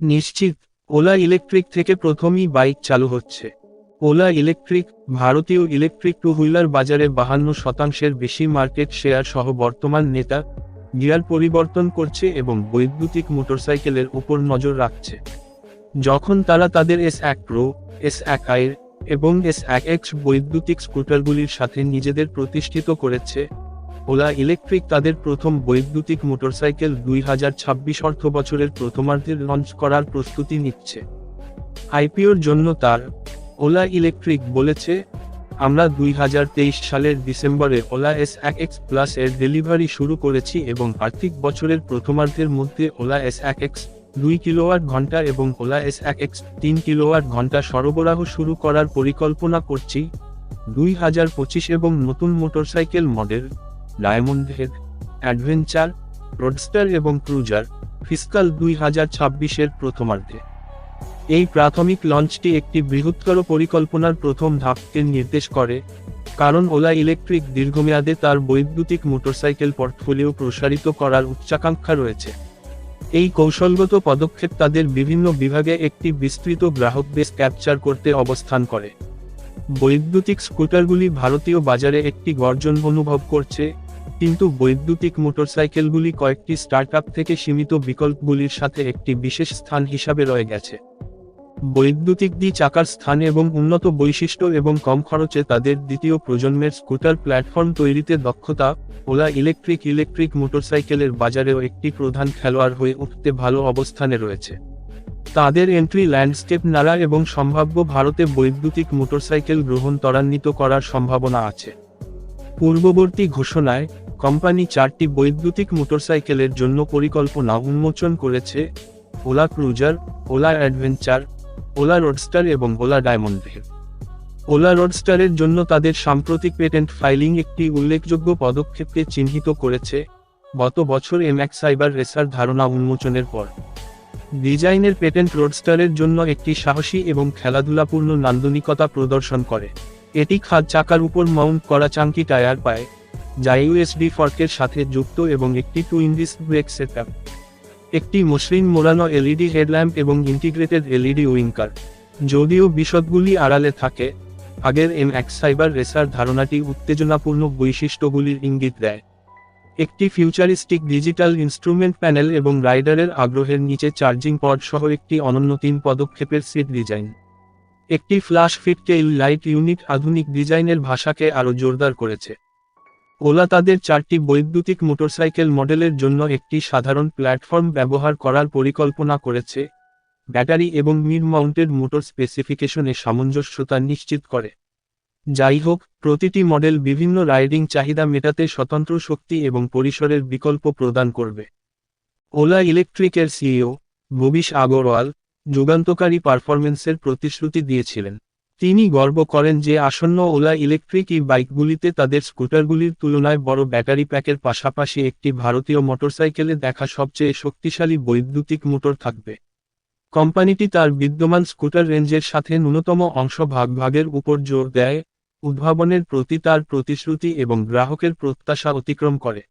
নিশ্চিত, OLA electric থেকে প্রথমই bike চালু হচ্ছে। ওলা ইলেকট্রিক, ভারতীয় ইলেকট্রিক টু হুইলার বাজারে বাহান্ন শতাংশের বেশি মার্কেট শেয়ার সহ বর্তমান নেতা, গিয়ার পরিবর্তন করছে এবং বৈদ্যুতিক মোটরসাইকেলের উপর নজর রাখছে। যখন তারা তাদের এস এক প্রো, এস এক আইর এবং এস এক এক্স বৈদ্যুতিক স্কুটারগুলির সাথে নিজেদের প্রতিষ্ঠিত করেছে। ওলা ইলেকট্রিক তাদের প্রথম বৈদ্যুতিক মোটরসাইকেল দুই হাজার ছাব্বিশ অর্থ বছরের প্রথমার্ধে লঞ্চ করার প্রস্তুতি নিচ্ছে। আইপিওর জন্য তার ওলা ইলেকট্রিক বলেছে, আমরা দুই হাজার তেইশ সালের ডিসেম্বরে ওলা এস এক এক্স প্লাস এর ডেলিভারি শুরু করেছি এবং আর্থিক বছরের প্রথমার্ধের মধ্যে ওলা এস এক এক্স দুই কিলোওয়াট ঘণ্টা এবং ওলা এস এক এক্স তিন কিলোওয়াট ঘণ্টা সরবরাহ শুরু করার পরিকল্পনা করছি। দুই হাজার পঁচিশ এবং নতুন motorcycle model, diamond head, adventure, roadster এবং ক্রুজার, ফিসকাল দুই হাজার ছাব্বিশের প্রথমার্ধে। এই প্রাথমিক লঞ্চটি একটি বৃহত্তর পরিকল্পনার প্রথম ধাপকে নির্দেশ করে, কারণ ওলা ইলেকট্রিক দীর্ঘমেয়াদে তার বৈদ্যুতিক মোটরসাইকেল পোর্টফোলিও প্রসারিত করার উচ্চাকাঙ্ক্ষা রয়েছে। এই কৌশলগত পদক্ষেপ তাদের বিভিন্ন বিভাগে একটি বিস্তৃত গ্রাহক বেস ক্যাপচার করতে অবস্থান করে। বৈদ্যুতিক স্কুটারগুলি ভারতীয় বাজারে একটি গর্জন অনুভব করছে, কিন্তু বৈদ্যুতিক মোটরসাইকেলগুলি কয়েকটি স্টার্টআপ থেকে সীমিত বিকল্পগুলির সাথে একটি বিশেষ স্থান হিসাবে রয়ে গেছে। বৈদ্যুতিক দি চাকার স্থান এবং উন্নত বৈশিষ্ট্য এবং কম খরচে তাদের দ্বিতীয় প্রজন্মের স্কুটার প্ল্যাটফর্ম তৈরিতে দক্ষতা, ওলা ইলেকট্রিক ইলেকট্রিক মোটরসাইকেলের বাজারেও একটি প্রধান খেলোয়াড় হয়ে উঠতে ভালো অবস্থানে রয়েছে। তাদের এন্ট্রি ল্যান্ডস্কেপ নাড়া এবং সম্ভাব্য ভারতে বৈদ্যুতিক মোটরসাইকেল গ্রহণ ত্বরান্বিত করার সম্ভাবনা আছে। পূর্ববর্তী ঘোষণায়, কোম্পানি চারটি বৈদ্যুতিক মোটরসাইকেলের জন্য পরিকল্পনা উন্মোচন করেছে, Ola cruiser, Ola adventure Ola roadster এবং ওলা ডায়মন্ডের। ওলা রোডস্টারের জন্য তাদের সাম্প্রতিক পেটেন্ট ফাইলিং একটি উল্লেখযোগ্য পদক্ষেপকে চিহ্নিত করেছে। গত বছর এমএক্স সাইবার রেসার ধারণা উন্মোচনের পর। ডিজাইনের পেটেন্ট রোডস্টারের জন্য একটি সাহসী এবং খেলাধুলাপূর্ণ নান্দনিকতা প্রদর্শন করে। এটি খাদ চাকার উপর মাউন্ট করা চাঙ্কি টায়ার পায়, যা ইউএসডি ফর্কের সাথে যুক্ত এবং একটি টু ইন্ডিস ব্রেক সেটআপ। একটি মসৃণ মোড়ানো এলইডি হেডল্যাম্প এবং ইন্টিগ্রেটেড এলইডি উইঙ্কার। যদিও বিশদগুলি আড়ালে থাকে, আগের এম এক্স সাইবার রেসার ধারণাটি উত্তেজনাপূর্ণ বৈশিষ্ট্যগুলির ইঙ্গিত দেয়। একটি ফিউচারিস্টিক ডিজিটাল ইনস্ট্রুমেন্ট প্যানেল এবং রাইডারের আগ্রহের নিচে চার্জিং পড সহ একটি অনন্য তিন পদক্ষেপের সিট ডিজাইন। একটি flash fit tail light unit আধুনিক ডিজাইনের ভাষাকে আরও জোরদার করেছে। ওলা তাদের চারটি বৈদ্যুতিক মোটরসাইকেল মডেলের জন্য একটি সাধারণ প্ল্যাটফর্ম ব্যবহার করার পরিকল্পনা করেছে। ব্যাটারি এবং মিড মাউন্টেড মোটর স্পেসিফিকেশনে সামঞ্জস্যতা নিশ্চিত করে। যাই হোক, প্রতিটি মডেল বিভিন্ন রাইডিং চাহিদা মেটাতে স্বতন্ত্র শক্তি এবং পরিসরের বিকল্প প্রদান করবে। ওলা ইলেকট্রিকের সিইও ভবিষ আগরওয়াল যুগান্তকারী পারফরমেন্সের প্রতিশ্রুতি দিয়েছিলেন। তিনি গর্ব করেন যে আসন্ন ওলা ইলেকট্রিক ই বাইকগুলিতে তাদের স্কুটারগুলির তুলনায় বড় ব্যাটারি প্যাকের পাশাপাশি একটি ভারতীয় মোটরসাইকেলে দেখা সবচেয়ে শক্তিশালী বৈদ্যুতিক মোটর থাকবে। কোম্পানিটি তার বিদ্যমান স্কুটার রেঞ্জের সাথে ন্যূনতম অংশ ভাগভাগের উপর জোর দেয়, উদ্ভাবনের প্রতি তার প্রতিশ্রুতি এবং গ্রাহকের প্রত্যাশা অতিক্রম করে।